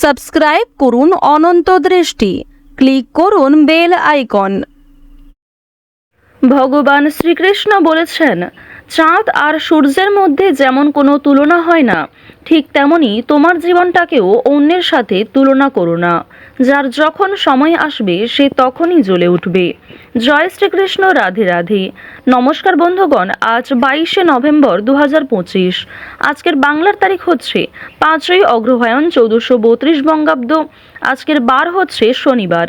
Subscribe করুন অনন্ত দৃষ্টি। Click করুন বেল আইকন। ভগবান শ্রীকৃষ্ণ বলেছেন চাঁদ আর সূর্যের মধ্যে যেমন কোনো তুলনা হয় না, ঠিক তেমনি তোমার জীবনটাকেও অন্যের সাথে তুলনা করো না। যার যখন সময় আসবে, সে তখনই জ্বলে উঠবে। জয় শ্রীকৃষ্ণ, রাধে রাধে। নমস্কার বন্ধুগণ, আজ বাইশে নভেম্বর দু হাজার পঁচিশ। আজকের বাংলার তারিখ হচ্ছে পাঁচই অগ্রহায়ণ চৌদ্দশো বত্রিশ বঙ্গাব্দ। আজকের বার হচ্ছে শনিবার।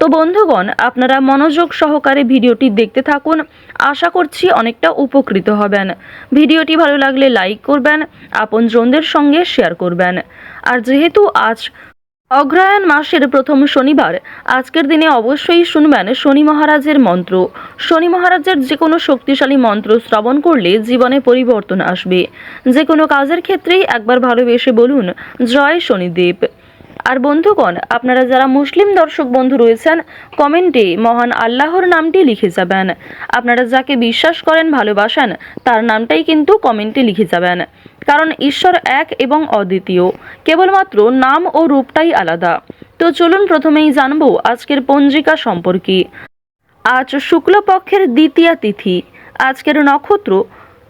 তো বন্ধুগণ, আপনারা মনোযোগ সহকারে ভিডিওটি দেখতে থাকুন। আশা করছি অনেকটা উপকৃত হবেন। ভিডিওটি ভালো লাগলে লাইক করবেন, আপনজনদের সঙ্গে শেয়ার করবেন। আর যেহেতু আজ অগ্রহায়ণ মাসের প্রথম শনিবার, আজকের দিনে অবশ্যই শুনবেন শনি মহারাজের মন্ত্র। শনি মহারাজের যে কোনো শক্তিশালী মন্ত্র শ্রবণ করলে জীবনে পরিবর্তন আসবে। যে কোনো কাজের ক্ষেত্রেই একবার ভালোবেসে বলুন, জয় শনিদেব। আর বন্ধুগণ, আপনারা যারা মুসলিম দর্শক বন্ধু রয়েছেন, কমেন্টে মহান আল্লাহর নামটি লিখে যাবেন। আপনারা যাকে বিশ্বাস করেন, ভালোবাসেন, তার নামটাই কিন্তু কমেন্টে লিখে যাবেন। কারণ ঈশ্বর এক এবং অদ্বিতীয়, কেবলমাত্র নাম ও রূপটাই আলাদা। তো চলুন প্রথমেই জানব আজকের পঞ্জিকা সম্পর্কে। আজ শুক্লপক্ষের দ্বিতীয়া তিথি, আজকের নক্ষত্র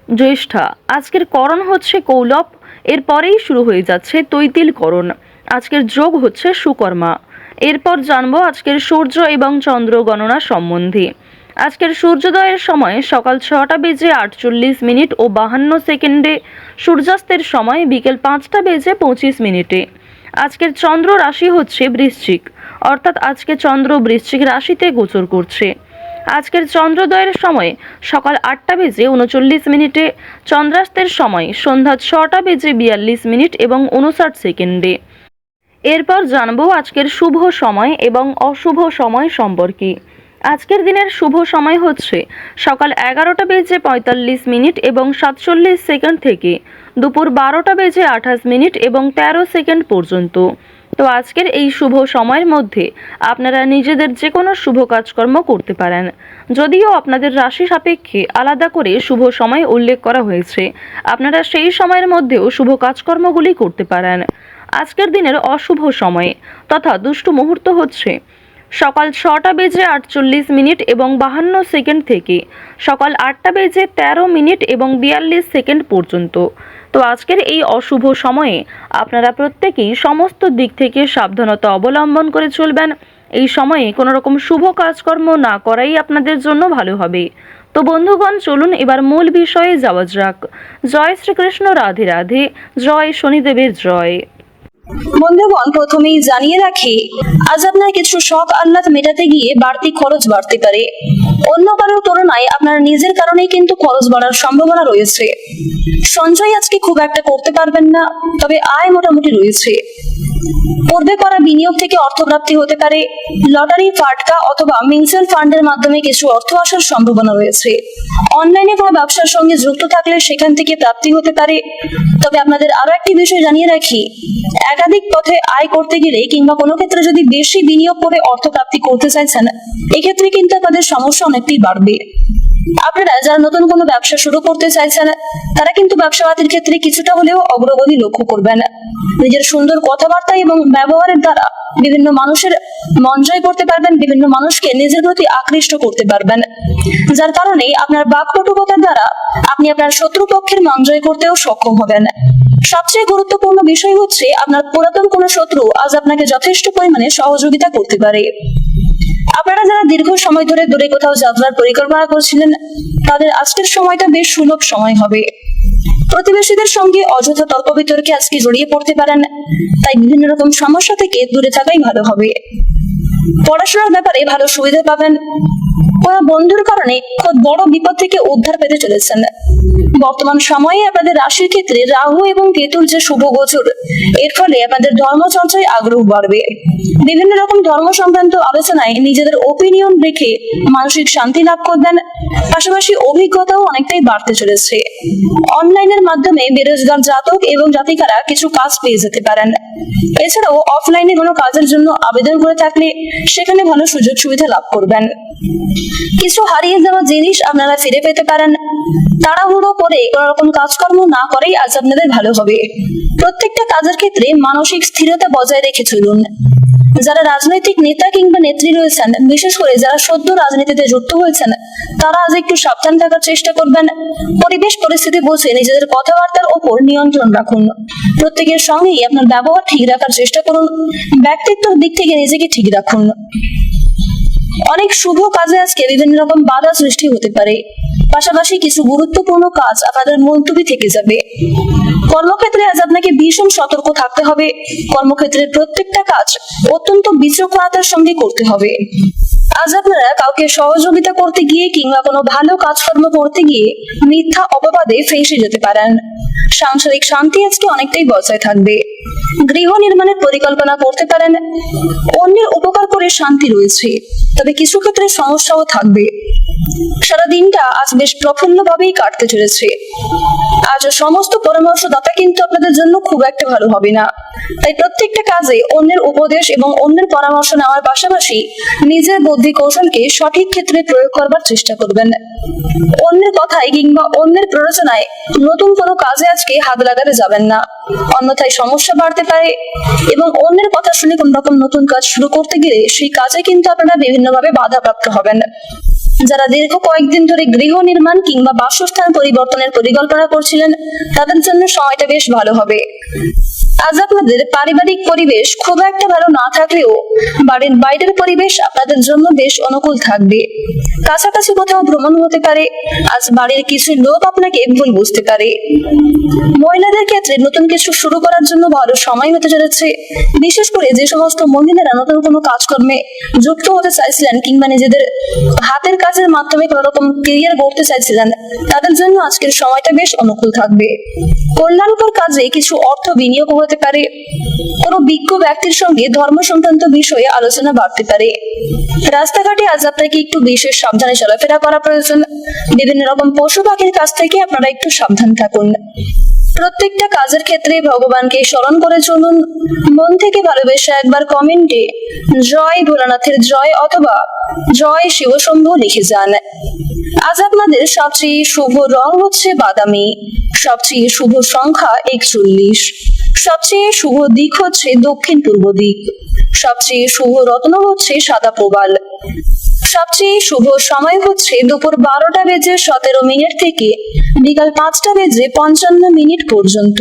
জ্যেষ্ঠা। আজকের করণ হচ্ছে কৌলভ এরপরেই শুরু হয়ে যাচ্ছে তৈতিল করণ। আজকের যোগ হচ্ছে সুকর্মা। এরপর জানব আজকের সূর্য এবং চন্দ্র গণনা সম্বন্ধে। আজকের সূর্যোদয়ের সময় সকাল ছটা বেজে আটচল্লিশ মিনিট ও বাহান্ন সেকেন্ডে সূর্যাস্তের সময় বিকেল পাঁচটা বেজে পঁচিশ মিনিটে। আজকের চন্দ্র রাশি হচ্ছে বৃশ্চিক, অর্থাৎ আজকে চন্দ্র বৃশ্চিক রাশিতে গোচর করছে। আজকের চন্দ্রোদয়ের সময় সকাল আটটা বেজে উনচল্লিশ মিনিটে, চন্দ্রাস্তের সময় সন্ধ্যা ছটা বেজে বিয়াল্লিশ মিনিট এবং উনষাট সেকেন্ডে। এরপর জানব আজকের শুভ সময় এবং অশুভ সময় সম্পর্কে। আজকের দিনের শুভ সময় হচ্ছে সকাল এগারোটা বেজে পঁয়তাল্লিশ মিনিট এবং সাতচল্লিশ সেকেন্ড থেকে দুপুর বারোটা বেজে আঠাশ মিনিট এবং তেরো সেকেন্ড পর্যন্ত। তো আজকের এই শুভ সময়ের মধ্যে আপনারা নিজেদের যে কোনো শুভ কাজকর্ম করতে পারেন। যদিও আপনাদের রাশি সাপেক্ষে আলাদা করে শুভ সময় উল্লেখ করা হয়েছে, আপনারা সেই সময়ের মধ্যেও শুভ কাজকর্মগুলি করতে পারেন। আজকের দিনের অশুভ সময়ে তথা দুষ্টু মুহূর্ত হচ্ছে। সকাল ছটা বেজে আটচল্লিশ মিনিট এবং বাহান্ন সেকেন্ড থেকে সকাল আটটা বেজে তেরো মিনিট এবং বিয়াল্লিশ সেকেন্ড পর্যন্ত। তো আজকের এই অশুভ সময়ে আপনারা প্রত্যেকেই সমস্ত দিক থেকে সাবধানতা অবলম্বন করে চলবেন। এই সময়ে কোনো রকম শুভ কাজকর্ম না করাই আপনাদের জন্য ভালো হবে। তো বন্ধুগণ, চলুন এবার মূল বিষয়ে যাওয়া যাক। জয় শ্রীকৃষ্ণ, রাধে রাধে। জয় শনিদেবের জয়। বন্ধুগণ, প্রথমেই জানিয়ে রাখি, আজ আপনার কিছু শখ আহ্লাদ মেটাতে গিয়ে বাড়তি খরচ বাড়তে পারে। অন্য কারোর তুলনায় আপনার নিজের কারণে কিন্তু খরচ বাড়ার সম্ভাবনা রয়েছে। সঞ্চয় আজকে খুব একটা করতে পারবেন না, তবে আয় মোটামুটি রয়েছে। পূর্বে করা বিনিয়োগ থেকে অর্থপ্রাপ্তি হতে পারে লটারি, ফাটকা অথবা মিউচুয়াল ফান্ডের মাধ্যমে কিছু অর্থ আসার সম্ভাবনা রয়েছে। অনলাইনে কোনো ব্যবসার সঙ্গে যুক্ত থাকলে সেখান থেকে প্রাপ্তি হতে পারে। তবে আপনাদের আরও একটি বিষয় জানিয়ে রাখি। একাধিক পথে আয় করতে গেলে কিংবা কোনো ক্ষেত্রে যদি বেশি বিনিয়োগ করে অর্থ প্রাপ্তি করতে চাইছেন, এক্ষেত্রে কিন্তু আপনাদের সমস্যা অনেকটাই বাড়বে। আপনারা যারা নতুন কোনো ব্যবসা শুরু করতে চাইছেন, তারা কিন্তু ব্যবসাবাদের ক্ষেত্রে কিছুটা হলেও অগ্রগতি লক্ষ্য করবেন। নিজের সুন্দর কথাবার্তা এবং ব্যবহারের দ্বারা বিভিন্ন মানুষের মন জয় করতে পারবেন, বিভিন্ন মানুষকে নিজের প্রতি আকৃষ্ট করতে পারবেন। যার কারণে আপনার বাকপটুকতার দ্বারা আপনি আপনার শত্রুপক্ষের মন জয় করতেও সক্ষম হবেন। সবচেয়ে গুরুত্বপূর্ণ বিষয় হচ্ছে, আপনার পুরাতন কোনো শত্রু আজ আপনাকে যথেষ্ট পরিমাণে সহযোগিতা করতে পারে। আপনারা যারা দীর্ঘ সময় ধরে দূরে কোথাও যাত্রার পরিকল্পনা করছিলেন, তাদের আজকের সময়টা বেশ সুলভ সময় হবে। প্রতিবেশীদের সঙ্গে অযথা তর্ক বিতর্কে আজকে জড়িয়ে পড়তে পারেন, তাই বিভিন্ন রকম সমস্যা থেকে দূরে থাকাই ভালো হবে। পড়াশোনার ব্যাপারে ভালো সুবিধা পাবেন। কোনো বন্ধুর কারণে খুব বড় বিপদ থেকে উদ্ধার পেতে চলেছেন। বর্তমান সময়ে আপনাদের রাশির ক্ষেত্রে রাহু এবং কেতুর যে শুভ গোচর, এর ফলে আপনাদের ধর্মচর্চায় আগ্রহ বাড়বে। বিভিন্ন রকম ধর্ম সংক্রান্ত আলোচনায় নিজেদের ওপিনিয়ন রেখে মানসিক শান্তি লাভ করবেন। পাশাপাশি অভিজ্ঞতাও অনেকটাই বাড়তে চলেছে। অনলাইনের মাধ্যমে বেরোজগার জাতক এবং জাতিকারা কিছু কাজ পেয়ে যেতে পারেন। এছাড়াও অফলাইনে কোনো কাজের জন্য আবেদন করে থাকলে সেখানে ভালো সুযোগ সুবিধা লাভ করবেন। কিছু হারিয়ে যাওয়া জিনিস আপনারা ফিরে পেতে পারেন। তাড়াহুড়ো করে কোনো রকম কাজকর্ম না করেই আজ আপনাদের ভালো হবে। প্রত্যেকটা কাজের ক্ষেত্রে মানসিক স্থিরতা বজায় রেখে চলুন। যারা রাজনৈতিক নেতা কিংবা নেত্রী রয়েছেন, বিশেষ করে যারা সদ্য রাজনীতিতে যুক্ত হয়েছেন, তারা আজ একটু সাবধান থাকার চেষ্টা করবেন। পরিবেশ পরিস্থিতি বুঝে নিজেদের কথাবার্তার ওপর নিয়ন্ত্রণ রাখুন। প্রত্যেকের সঙ্গেই আপনার ব্যবহার ঠিক রাখার চেষ্টা করুন। ব্যক্তিত্বের দিক থেকে নিজেকে ঠিক রাখুন। অনেক শুভ কাজে আজকে বিভিন্ন রকম বাধা সৃষ্টি হতে পারে। পাশাপাশি কিছু গুরুত্বপূর্ণ কাজ আপনাদের মুলতুবি থেকে যাবে। কর্মক্ষেত্রে আজ আপনাকে ভীষণ সতর্ক থাকতে হবে। কর্মক্ষেত্রের প্রত্যেকটা কাজ অত্যন্ত বিচক্ষণতার সঙ্গে করতে হবে। আজ আপনারা কাউকে সহযোগিতা করতে গিয়ে কিংবা কোনো ভালো কাজকর্ম করতে গিয়ে মিথ্যা অপবাদে ফেঁসে যেতে পারেন। সাংসারিক শান্তি আজকে অনেকটাই বজায় থাকবে। গৃহ নির্মাণের পরিকল্পনা করতে পারেন। অন্যের উপকার করে শান্তি রয়েছে। তবে কিছু ক্ষেত্রে সমস্যাও থাকবে। সারা দিনটা আজ বেশ প্রফুল্ল ভাবেই কাটতে চলেছে। আজ সমস্ত পরামর্শদাতা কিন্তু আপনাদের জন্য খুব একটা ভালো হবে না। তাই প্রত্যেকটা কাজে অন্যের উপদেশ এবং অন্যের পরামর্শ নেওয়ার পাশাপাশি নিজের বুদ্ধি কৌশলকে সঠিক ক্ষেত্রে প্রয়োগ করবার চেষ্টা করবেন। অন্যের কথায় কিংবা অন্যের প্ররোচনায় নতুন কোনো কাজে আজকে হাত লাগাতে যাবেন না। অন্যথায় সমস্যা বাড়তে পারে এবং অন্যের কথা শুনে কোন রকম নতুন কাজ শুরু করতে গেলে সেই কাজে কিন্তু আপনারা বিভিন্নভাবে বাধাপ্রাপ্ত হবেন। যারা দীর্ঘ কয়েকদিন ধরে গৃহ নির্মাণ কিংবা বাসস্থান পরিবর্তনের পরিকল্পনা করছিলেন, তাদের জন্য সময়টা বেশ ভালো হবে। আজ আপনাদের পারিবারিক পরিবেশ খুব একটা ভালো না থাকলেও বাড়ির বাইরের পরিবেশ আপনাদের জন্য বেশ অনুকূল থাকবে। কাছাকাছি কোথাও ভ্রমণ হতে পারে, আজ বাড়ির কিছু লোক আপনাকে ভুল বুঝতে পারে। মহিলাদের ক্ষেত্রে নতুন কিছু শুরু করার জন্য ভালো সময় হতে চলেছে। বিশেষ করে যে সমস্ত মহিলারা নতুন কোনো কাজকর্মে যুক্ত হতে চাইছিলেন কিংবা নিজেদের হাতের কাজের মাধ্যমে কোনো রকম কেরিয়ার গড়তে চাইছিলেন, তাদের জন্য আজকের সময়টা বেশ অনুকূল থাকবে। কল্যাণকর কাজে কিছু অর্থ বিনিয়োগ হতে পারে। কোনো বিজ্ঞ ব্যক্তির সঙ্গে ধর্ম সংক্রান্ত বিষয়ে আলোচনা বাড়তে পারে। রাস্তাঘাটে আজ আপনাকে একটু বিশেষ সাবধানে চলাফেরা করা প্রয়োজন। বিভিন্ন রকম পশু পাখির কাছ থেকে আপনারা একটু সাবধান থাকুন। প্রত্যেকটা কাজের ক্ষেত্রে ভগবানকে স্মরণ করে চলুন। মন থেকে ভালোবেসে একবার কমেন্টে, জয় ভোলানাথের জয় অথবা জয় শিবশম্ভু লিখে যান আজ আপনাদের সবচেয়ে শুভ রং হচ্ছে বাদামি, সবচেয়ে শুভ সংখ্যা একচল্লিশ, সবচেয়ে শুভ দিক হচ্ছে দক্ষিণ পূর্ব দিক, সবচেয়ে শুভ রত্ন হচ্ছে সাদা প্রবাল, সবচেয়ে শুভ সময় হচ্ছে দুপুর বারোটা বেজে সতেরো মিনিট থেকে বিকাল পাঁচটা বেজে পঞ্চান্ন মিনিট পর্যন্ত।